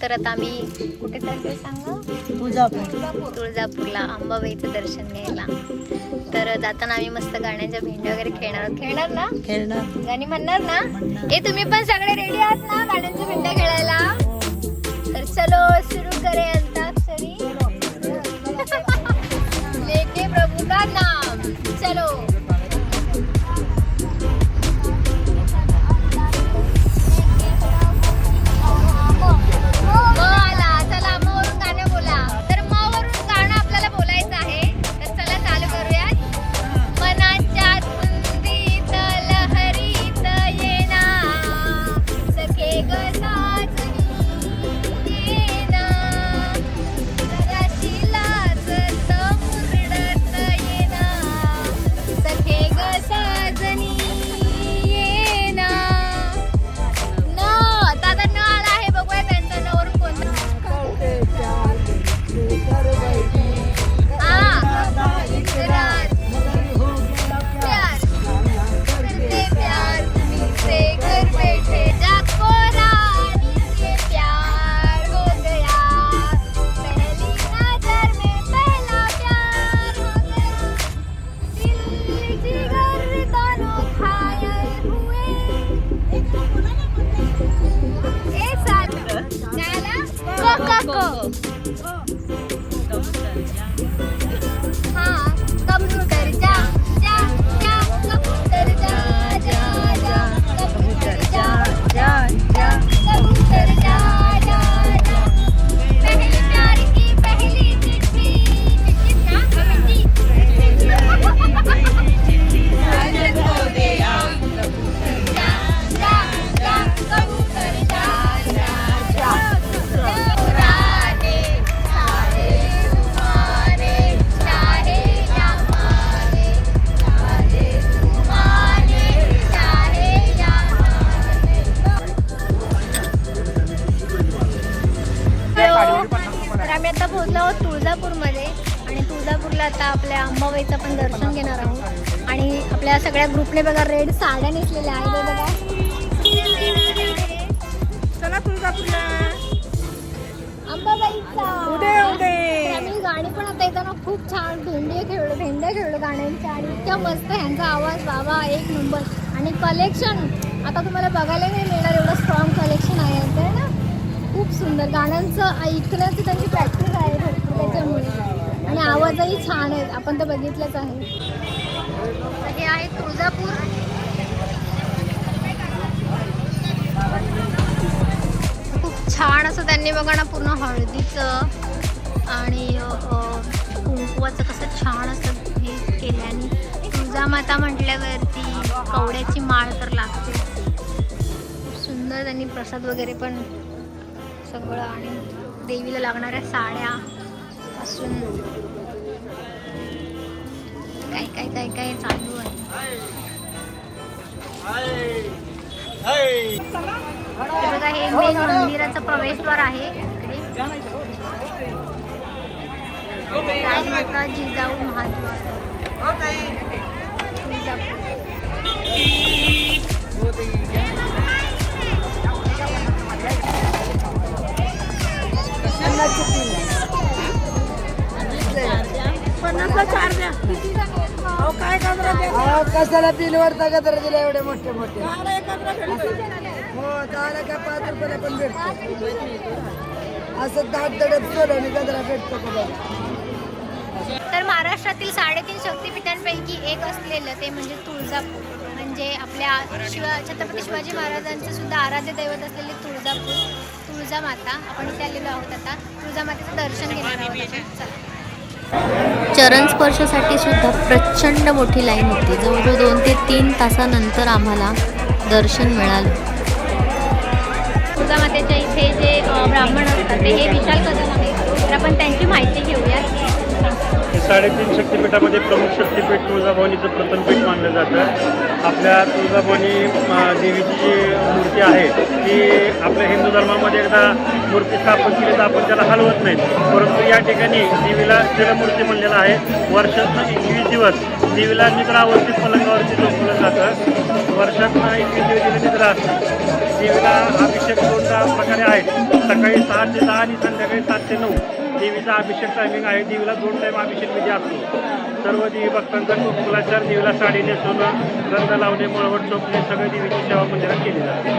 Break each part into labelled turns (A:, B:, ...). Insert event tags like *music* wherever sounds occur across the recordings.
A: तर आता आम्ही कुठे चालतोय सांगा?
B: तुळजापूर.
A: तुळजापूर तुळजापूरला अंबाबाईचं दर्शन घ्यायला. तर जाताना आम्ही मस्त गाण्याच्या भेंड्या वगैरे खेळणार खेळणार ना?
B: खेळणार.
A: गाणी म्हणणार ना. ए तुम्ही पण सगळे रेडी आहात ना गाण्यांच्या भेंड्या खेळायला? तर चलो सुरू करे अंताक्षरी *laughs* लेके प्रभू का नाम? चलो. ग्रुपने बघा रेड साड्या नेसलेल्या आहेत बघा.
B: चला तुळजापूरला.
A: अंबाबाईचा. आम्ही गाणी पण आता येताना खूप छान भेंडे खेळलो भेंड्या खेळलो गाण्यांच्या आणि इतक्या मस्त ह्यांचा आवाज बाबा एक नंबर आणि कलेक्शन आता तुम्हाला बघायला नाही मिळणार एवढं स्ट्रॉंग कलेक्शन आहे यांचं ना? खूप सुंदर. गाण्यांचं ऐकण्याची त्यांची प्रॅक्टिस आहे त्याच्यामुळे. आणि आवाजही छान आहेत. आपण तर बघितलंच आहे. आहे तुळजापूर. खूप छान असं त्यांनी बघा ना पूर्ण हळदीचं आणि अ, कुंकवाचं कसं छान असं हे केलं आणि तुळजामाता म्हटल्यावरती कवड्याची माळ तर लागते. खूप सुंदर त्यांनी प्रसाद वगैरे पण सगळं आणि देवीला लागणाऱ्या साड्या असून काय काय काय काय चालू आहे बघा हे मेन मंदिराचं प्रवेशद्वार आहे राजमाता जिजाऊ महाद्वार तुळजापूर.
B: पन्नासला चार द्या. अहो काय कशाला बिल वरता का तर दिले एवढे मोठे मोठे? हो का पाच रुपयाला पण भेटतो. असं दाट दडत गजरा भेटतो का
A: तर महाराष्ट्रातील साडेतीन शक्तिपीठांपैकी एक असलेलं ते म्हणजे तुळजापूर. म्हणजे आपल्या शिवा छत्रपती शिवाजी महाराजांचं सुद्धा आराध्य दैवत असलेले तुळजापूर तुळजामाता आपण इथे आलेलो आहोत आता. तुळजामातेचं दर्शन घेणार आहोत आपण. चला.
C: चरण स्पर्शासाठी सुद्धा प्रचंड मोठी लाईन होती. जवळजवळ दोन ते तीन तासानंतर आम्हाला दर्शन मिळालं.
A: तुळजामातेच्या इथे जे ब्राह्मण असतात ते हे विशाल कदम
D: साडेतीन शक्तिपीठामध्ये प्रमुख शक्तिपीठ तुळजाभवानीचं प्रथम पीठ मानलं जातं. आपल्या तुळजाभवानी देवीची जी मूर्ती आहे ती आपल्या हिंदू धर्मामध्ये एकदा मूर्ती स्थापन केली तर आपण त्याला हलवत नाही. परंतु या ठिकाणी देवीला जलमूर्ती म्हणलेलं आहे. वर्षातनं एकवीस दिवस देवीला निद्रावस्थित पलंगावरती झोपलं जातं. वर्षातनं एकवीस दिवस तिला निद्रा देवीला अभिषेक दोन प्रकारे आहेत. सकाळी सहा ते दहा आणि संध्याकाळी सात ते नऊ. देवीचा अभिषेक टायमिंग आहे. देवीला दोन टाईम अभिषेक विधी असतो. सर्व देवी भक्तांचा कुकुलाचार देवीला साडी नेसवणं गंध लावणे मळवट चोपणे सगळे देवीची सेवा मंदिरात केली जाते.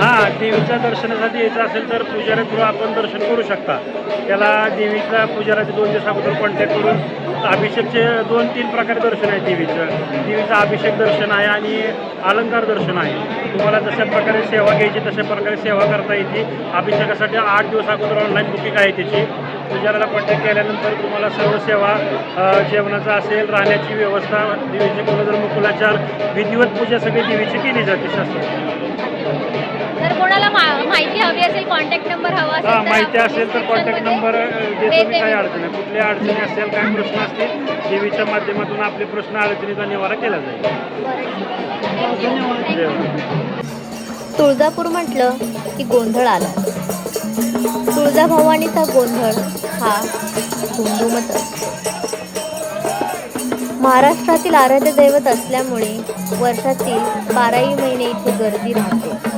A: हां
D: हा देवीच्या दर्शनासाठी यायचं असेल तर पुजारी थ्रू आपण दर्शन करू शकता. त्याला देवीचा पुजाराचे दोन दिवस अगोदर कॉन्टॅक्ट करून अभिषेकचे दोन तीन प्रकारे दर्शन आहे देवीचं देवीचं अभिषेक दर्शन आहे आणि अलंकार दर्शन आहे. तुम्हाला जशा प्रकारे सेवा घ्यायची तशा प्रकारे सेवा करता येते. अभिषेकासाठी आठ दिवस अगोदर ऑनलाईन बुकिंग आहे त्याची. पुजाराला कॉन्टॅक्ट केल्यानंतर तुम्हाला सर्व सेवा जेवणाचा जेवणाचं असेल राहण्याची व्यवस्था देवीचे गुणधर्म कुलाचार विधिवत पूजा सगळी देवीची केली जाते शास्त्र.
A: जर कोणाला माहिती हवी असेल कॉन्टॅक्ट नंबर हवा असेल
D: हा
A: तर
D: माहिती असेल तर कॉन्टॅक्ट नंबर देतो मी. काही. अडचण आहे कुठल्या अडचणी असेल काही प्रश्न असतील देवीच्या माध्यमातून आपले प्रश्न अडचणीचा निवारा केला जाईल.
C: तुळजापूर म्हटलं की गोंधळ आला. तुळजाभवानीचा गोंधळ हा धुमधुमत असतो. महाराष्ट्रातील आराध्य दैवत असल्यामुळे वर्षातील बाराही महिने इथे गर्दी राहते.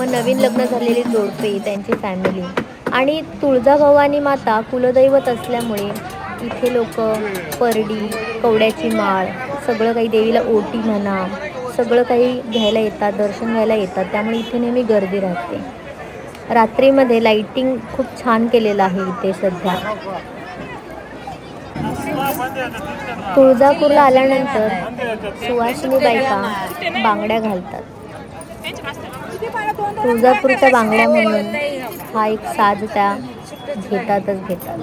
C: मग नवीन लग्न झालेले जोडपे त्यांची फॅमिली आणि तुळजाभवानी माता कुलदैवत असल्यामुळे इथे लोक परडी कवड्याची माळ सगळं काही देवीला ओटी म्हणा सगळं काही घ्यायला येतात दर्शन घ्यायला येतात. त्यामुळे इथे नेहमी गर्दी राहते. रात्रीमध्ये लाईटिंग खूप छान केलेलं आहे इथे सध्या. तुळजापूरला आल्यानंतर सुवासिनी बायका बांगड्या घालतात. तुळजापूरच्या बांगड्या म्हणून हा एक साज त्या घेतातच घेतात.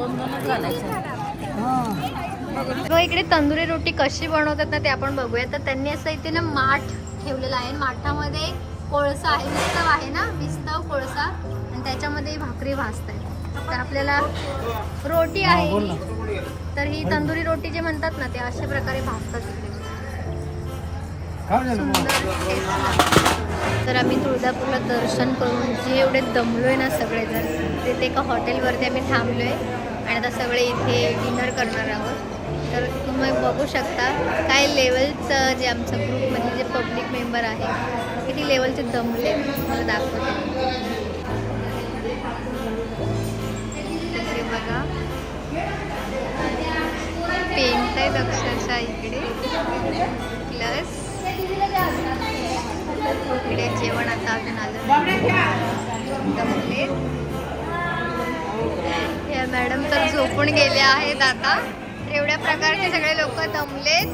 A: इकडे तंदुरी रोटी कशी बनवतात ना ते आपण बघूया तर त्यांनी असं इथे ना माठ ठेवलेला आहे. माठामध्ये कोळसा आहे विस्तव आहे ना? विस्तव कोळसा. आणि त्याच्यामध्ये भाकरी भाजतायत. तर आपल्याला रोटी आहे. तर ही तंदुरी रोटी जे म्हणतात ना ते अशा प्रकारे भाजतात इकडे. तर आम्ही तुळजापूरला दर्शन करून जे एवढे दमलोय ना सगळेजण तिथे एका हॉटेलवरती आम्ही थांबलोय आणि आता सगळे इथे डिनर करणार आहोत. तर तुम्ही बघू शकता काय लेवलचं जे आमचं ग्रुपमधले जे पब्लिक मेंबर आहे किती लेवलचे दमले मला दाखवते. बघा. पेंट आहेत अक्षरशः इकडे. प्लस इकडे जेवण आता अजून आलं दमले या मॅडम तर झोपून गेल्या आहेत आता. एवढ्या प्रकारचे सगळे लोक दमलेत.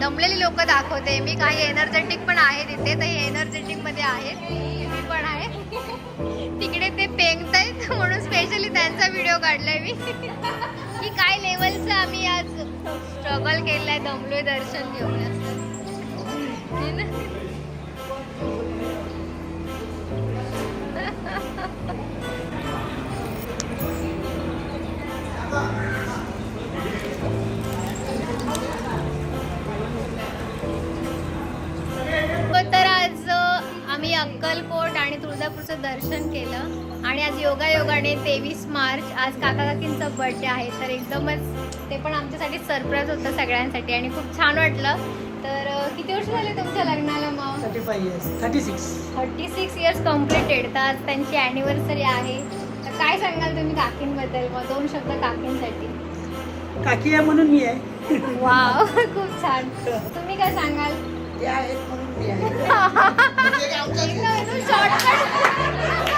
A: दमलेली लोक दाखवते. मी काही एनर्जेटिक पण आहे तिथे तर हे एनर्जेटिकमध्ये आहेत. मी पण आहे. तिकडे ते पेंगतायत म्हणून स्पेशली त्यांचा व्हिडिओ काढलाय मी. की काय लेवलचं आम्ही आज स्ट्रगल केलंय दमलोय दर्शन घेऊन. अक्कलकोट आणि तुळजापूरचं दर्शन केलं आणि आज योगा योगाने तेवीस मार्च आज काका काकींचा बर्थडे आहे. तर एकदमच ते पण आमच्यासाठी सरप्राईज होतं सगळ्यांसाठी आणि खूप छान वाटलं. तर किती वर्ष झाले तुमच्या लग्नाला मग?
B: Thirty five years thirty six
A: thirty six years completed तर आज त्यांची ॲनिव्हर्सरी आहे. तर काय सांगाल तुम्ही काकींबद्दल? मग दोन शब्द काकींसाठी.
B: काकी आहे म्हणून मी आहे.
A: वाव *laughs* खूप छान. तुम्ही काय सांगाल?
B: ते आहेत म्हणून मी आहे. *laughs*
A: एकदम शॉर्टकट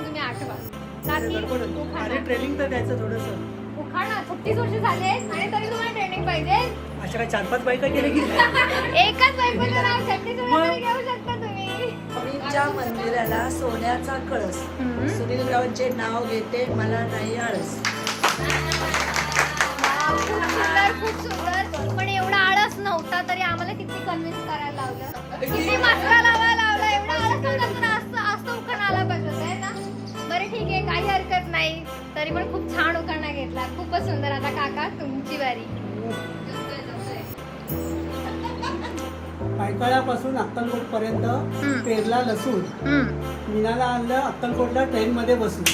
A: काकी
B: अरे
A: उखाणा
B: ट्रेनिंग तर द्यायचं थोडस.
A: उखाणा छत्तीस वर्ष झाले आणि तरी तुम्हाला ट्रेनिंग पाहिजे
B: अशा काय चार पाच बायका गेले की
A: एकाच बायकोचं नाव छत्तीस वर्ष तरी घेऊ शकता तुम्ही
E: स्वामींच्या मंदिराला सोन्याचा कळस. सुनील रावांचे नाव घेते मला नाही आळस.
A: खूप सुंदर खूप सुंदर पण एवढा आळस नव्हता तरी आम्हाला किती कन्व्हिन्स करायला लावलं. किती मात्रा असं असं उखाणा आला पाहिजे होता, ना? बरं ठीक आहे काही हरकत नाही. तरी पण खूप छान उखाणा घेतला. खूपच सुंदर. आता काका तुमची वारी.
F: पायकाळ्यापासून अक्कलकोट पर्यंत. पेरला लसूण. मीनाला आणलं अक्कलकोटला ट्रेन मध्ये बसून.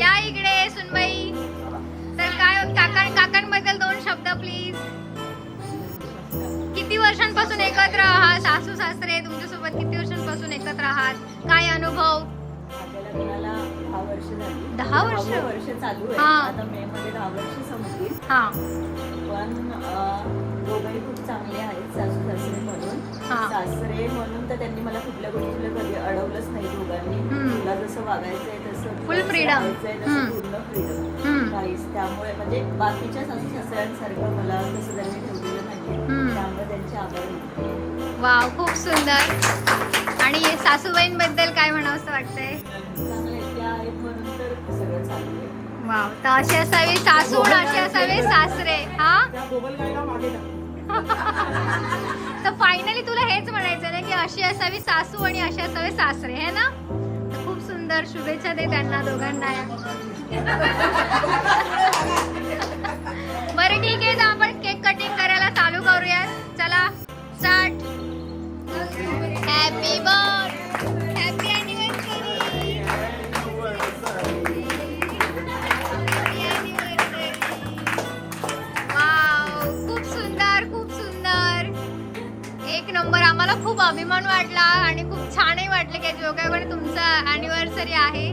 A: या इकडे सुनबाई. तर काय काका काकांबद्दल दोन शब्द प्लीज किती वर्षांपासून एकत्र आहात? सासू सासरे तुमच्यासोबत किती वर्षांपासून एकत्र आहात? काय अनुभव?
E: दहा वर्ष
A: वर्ष?
E: चालू
A: हा.
E: पण दोघंही खूप चांगले आहेत सासू सासरे म्हणून. सासरे म्हणून तर त्यांनी मला कुठल्या गोष्टीला कधी अडवलंच नाही दोघांनी. तुला जसं वागायचंय तसं तसं
A: हम्म.
E: पूर्ण फ्रीडम. काहीच त्यामुळे म्हणजे बाकीच्या सासू सासऱ्यांसारखं मला तसं त्यांनी ठेवलेलं नाही. त्यामुळे त्यांचे आभार.
A: वाव खूप सुंदर आणि सासूबाईंबद्दल काय म्हणावं असं वाटतंय वाव. तर असे असावे सासू असे असावे सासरे हा? *laughs* तर फायनली तुला हेच म्हणायचं ना की अशी असावी सासू आणि असे असावे सासरे है ना? तर खूप सुंदर शुभेच्छा दे त्यांना दोघांना *laughs* बरं ठीक आहे तर आपण केक कटिंग करायला चालू करूयात. चला. स्टार्ट हॅपी बर्थ वाटलं की जोगाकडे तुमचा अॅनिव्हर्सरी आहे.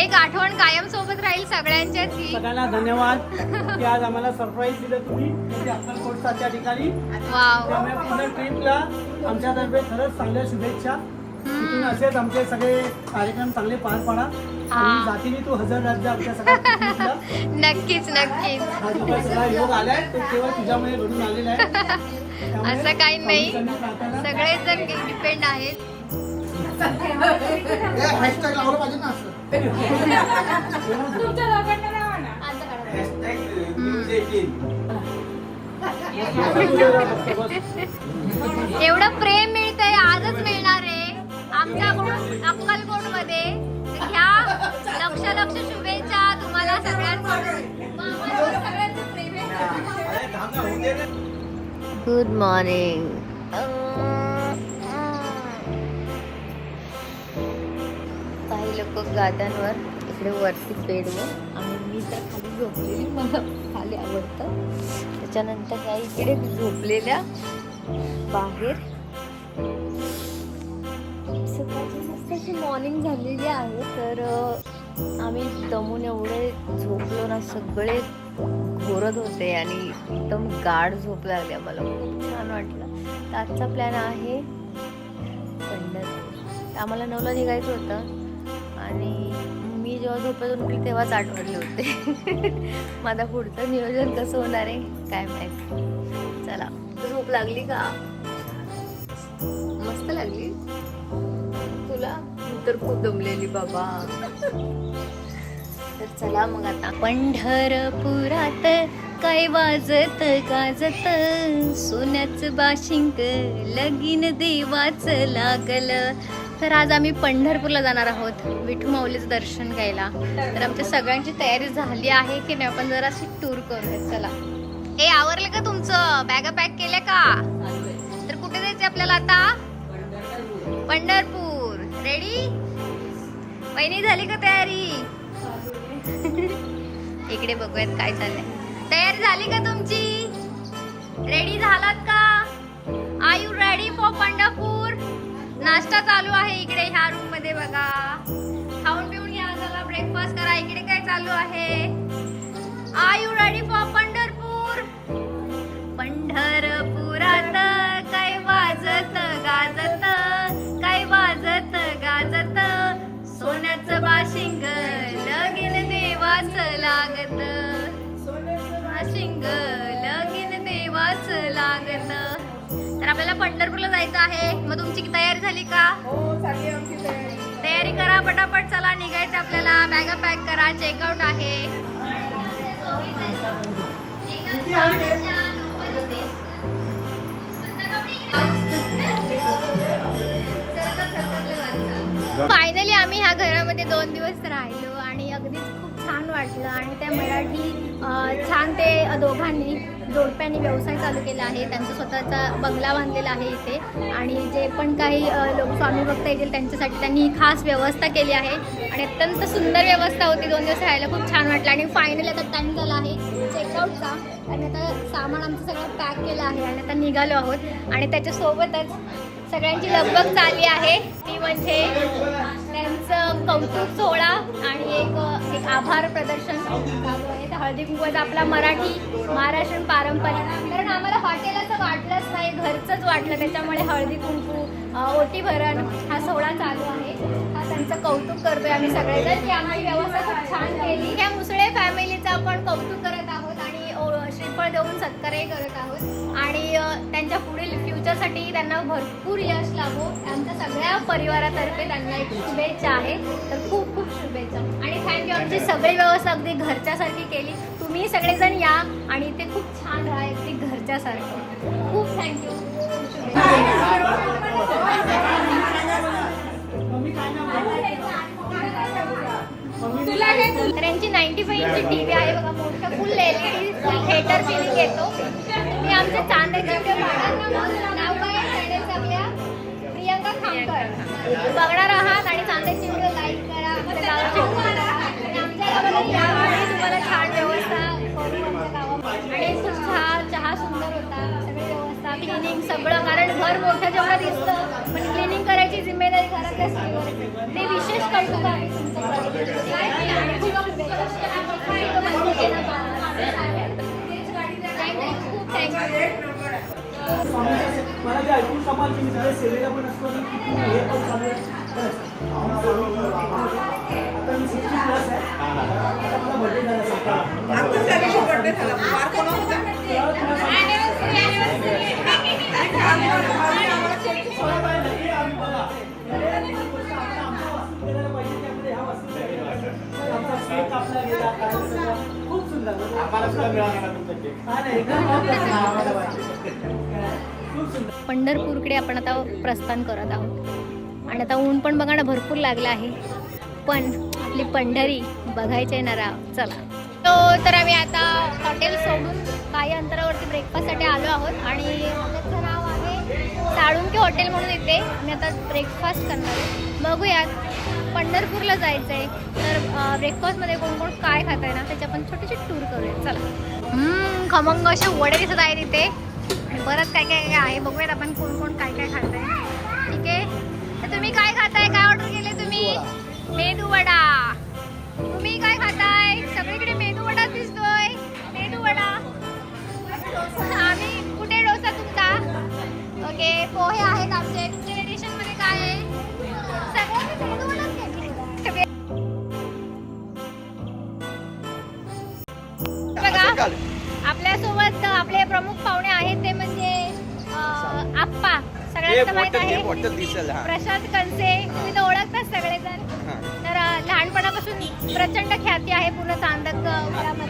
A: एक आठवण कायम सोबत राहील सगळ्यांच्याच ही.
F: सगळ्यांना धन्यवाद की आज आम्हाला सरप्राईज दिलं तुम्ही म्हणजे त्या ठिकाणी
A: वाव.
F: त्यामुळे ट्रिपला आमच्यातर्फे खरंच चांगल्या शुभेच्छा. तिथून असेच आमचे सगळे कार्यक्रम चांगले पार पाडा. आणि जातीने तू हजर राज्य आमच्या सगळ्या.
A: नक्कीच नक्कीच.
F: हा
A: असं काही नाही. सगळेच जण डिपेंड आहेत. *laughs* एवढं प्रेम मिळतंय आजच मिळणार आहे. आमच्याकडून अक्कलकोटमध्ये ह्या लक्ष लक्ष शुभेच्छा सगळ्यांचं.
C: गुड मॉर्निंग काही लोक गाद्यांवर इकडे वरती बेडवर आणि मी तर खाली झोपलेली मला खाली आवडतं. त्याच्यानंतर ह्या इकडे झोपलेल्या बाहेर. सकाळची मस्त अशी मॉर्निंग झालेली आहे तर आम्ही दमून एवढे झोपलो ना सगळे घोरत होते आणि एकदम गाढ झोप लागली आम्हाला. खूप छान वाटलं. तर आजचा प्लॅन आहे पंढरपूर. आम्हाला नवला निघायचं होतं आणि मी जेव्हा झोपेतून उठली तेव्हाच आठवले होते. *laughs* माझा पुढचं नियोजन कसं होणार आहे काय माहिती. चला झोप लागली का? मस्त लागली. तुला? मी तर खूप दमलेली बाबा. तर चला मग आता पंढरपुरात काय वाजत गाजत? सोन्याचं बाशिंक लगीन देवाचं लागल. तर आज आम्ही पंढरपूरला जाणार आहोत विठू माऊलीचं दर्शन घ्यायला. तर आमच्या सगळ्यांची तयारी झाली आहे की नाही आपण जरा अशी टूर करूया. चला.
A: हे आवरलं का तुमचं? बॅगा पॅक केल्या का? तर कुठे जायचं आपल्याला आता? पंढरपूर. रेडी वहिनी झाली का तयारी? इकडे बघूयात काय चाललंय. तयारी झाली का तुमची? रेडी झालात का? Are you ready for Pandharpur? नाश्ता चालू आहे इकडे ह्या रूममध्ये बघा. खाऊन पिऊन घ्या चला ब्रेकफास्ट करा. इकडे काय चालू आहे? Are you ready for Pandharpur? पंढर देवाच लागत बाशिंग लगीन देवाच लागत तर आपल्याला पंढरपूरला जायचं आहे. मग तुमची तयारी झाली का?
B: हो तयारी.
A: करा पटापट. चला निघायचं आपल्याला. बॅगा पॅक करा. चेकआउट आहे. फायनली आम्ही ह्या घरामध्ये दोन दिवस राहिलो आणि छान वाटलं आणि त्या मराठी छान ते दोघांनी जोडप्यांनी व्यवसाय चालू केला आहे. त्यांचा स्वतःचा बंगला बांधलेला आहे इथे. आणि जे पण काही लोक स्वामी भक्त येतील त्यांच्यासाठी त्यांनी खास व्यवस्था केली आहे. आणि अत्यंत सुंदर व्यवस्था होती. दोन दिवस राहायला खूप छान वाटलं. आणि फायनल आता टाईम झाला आहे चेकआउटचा आणि आता सामान आमचं सगळं पॅक केलं आहे आणि आता निघालो आहोत. आणि त्याच्यासोबतच सगळ्यांची लगबग चालली आहे. ती म्हणजे त्यांचं कौतुक सोहळा आणि एक एक आभार प्रदर्शन हळदी कुंकवाचा आपला मराठी महाराष्ट्रीयन पारंपरिक. कारण आम्हाला हॉटेल असं वाटलंच नाही घरचंच वाटलं. त्याच्यामुळे हळदी कुंकू ओटी भरण हा सोहळा चालू आहे. हा त्यांचं कौतुक करतोय आम्ही सगळेजण. की आमची व्यवस्था खूप छान केली. ह्या मुसळे फॅमिलीचं आपण कौतुक करत आहोत. श्रीफळ देऊन सत्कारही करत आहोत. आणि त्यांच्या पुढील फ्युचरसाठी त्यांना भरपूर यश लाभो आमच्या सगळ्या परिवारातर्फे त्यांना एक शुभेच्छा आहे. तर खूप खूप शुभेच्छा. आणि थँक्यू आमची सगळी व्यवस्था अगदी घरच्यासारखी केली. तुम्ही सगळेजण या आणि ते खूप छान राहा अगदी घरच्यासारखं. खूप थँक्यू तर यांची नाईन्टी फाईव्ह इंची टी व्ही आहे बघा मोठं full L E D theatre feeling येतो मी आमच्या व्हिडिओ नाव काय आहे? चॅनेलचं आपल्या प्रियंका खामकर. बघणार आहात आणि चांद्याचे व्हिडिओ लाईक करा. आमच्या गावाचे आमच्या गावाला आणि तुम्हाला छान व्यवस्था करू आमच्या गावामध्ये. आणि चहा सुंदर होता. सगळी व्यवस्था क्लिनिंग सगळं. कारण घर मोठं जेवढं दिसतं जिम्मेदारी घरातल्या स्त्रीवर ते विशेष कौतुक आहे. तुमचं खूप थँक्यू
F: खूप सुंदर
A: पंढरपूरकडे आपण आता प्रस्थान करत आहोत. आणि आता ऊन पण बघा ना भरपूर लागलं आहे. पण आपली पंढरी बघायची आहे ना राव चला. तो तर आम्ही आता हॉटेल सोडून काही अंतरावरती ब्रेकफास्टसाठी आलो आहोत आणि साळुंके हॉटेल म्हणून इथे मी आता ब्रेकफास्ट करणार आहे. बघूयात. पंढरपूरला जायचं आहे तर ब्रेकफास्टमध्ये कोण कोण काय खात आहे ना त्याची आपण छोटीशी टूर करूया चला. खमंग असे वडे दिसत आहेत इथे. आणि बरंच काय काय काय आहे. बघूयात आपण कोण कोण काय काय खात आहे ठीक आहे? तर तुम्ही काय खाताय? काय ऑर्डर केले तुम्ही? मेदू वडा. ओके पोहे आहेत आमचे. डिशनमध्ये काय आहे? बघा आपल्यासोबत आपले प्रमुख पाहुणे आहेत ते म्हणजे आप्पा. सगळ्यांना माहीत आहे. प्रशांत कनसे तुम्ही तर ओळखताच सगळेजण. तर लहानपणापासून प्रचंड ख्याती आहे पूर्ण चांदक.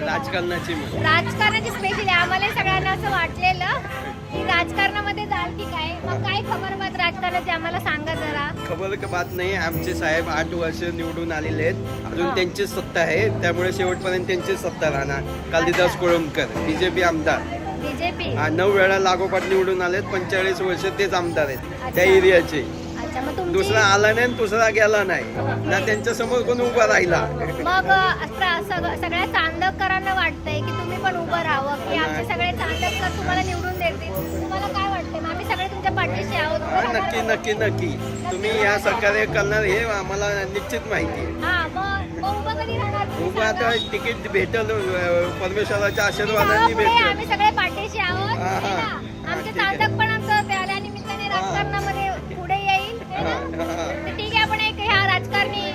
G: राजकारणाची.
A: राजकारणाची स्पेशली आम्हाला सगळ्यांना असं वाटलेलं की राजकारणामध्ये जाल की काय? मग काय खबर बात राजकारणाची? आम्हाला सांगा जरा.
G: खबर का बात नाही आमचे साहेब आठ वर्ष निवडून आलेले आहेत. अजून
A: हा.
G: त्यांची सत्ता आहे. त्यामुळे शेवटपर्यंत त्यांची सत्ता राहणार. कालिदास कोळंबकर बीजेपी आमदार.
A: बीजेपी
G: नऊ वेळा लागोपाठ निवडून आलेत पंचेचाळीस वर्ष तेच आमदार आहेत. त्या. एरियाचे
A: मग तुमची
G: दुसरा आला नाही आणि दुसरा गेला नाही ना त्यांच्यासमोर कोण उभा राहिला
A: मग अ, प्र- सग- सगळ्या चांदककरांना वाटतंय की तुम्ही पण उभं राहावं की आमचे सगळे चांदककर तुम्हाला निवडून देतील तुम्हाला काय वाटतंय मग आम्ही सगळे तुमच्या पाठीशी आहोत
G: हा, नक्की. नक्की नक्की तुम्ही या सहकार्य करणार हे आम्हाला निश्चित माहिती आहे
A: हा मग मग उभं कधी राहणार तुम्ही
G: उभं आता
A: सांगा.
G: तिकीट भेटल अं, परमेश्वराच्या आशीर्वादाने
A: आम्ही सगळे पाठीशी आहोत
G: हा.
A: ना? आमचे
G: ठीक आहे.
A: चांदक तर ठीक आहे आपण एक ह्या राजकारणी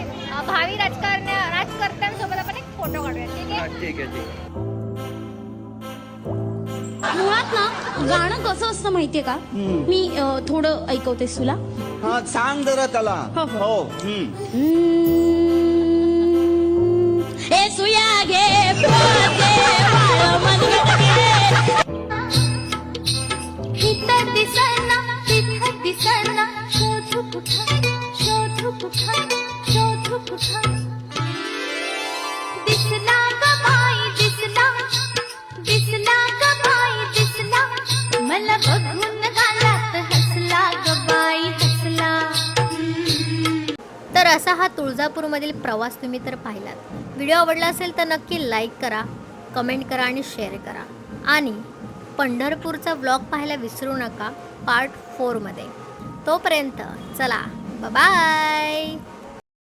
A: भावी राजकारण राजकर्त्यांसोबत आपण एक फोटो काढूया ठीक
G: हा,
A: आहे
G: ठीक आहे ठीक आहे.
H: मुळात ना गाणं कसं असतं माहितीये का? मी अ, थोडं ऐकवतेस तुला.
G: हा सांग जरा त्याला.
H: हो, हो.
G: हो हम्म.
H: ए सुया घे पोते, बाळ मनगट घे.
A: तुळजापूरमधील प्रवास तुम्ही तर पाहिलात. व्हिडिओ आवडला असेल तर नक्की लाईक करा कमेंट करा आणि शेअर करा. आणि पंढरपूरचा ब्लॉग पाहायला विसरू नका पार्ट फोरमध्ये. तोपर्यंत चला बाय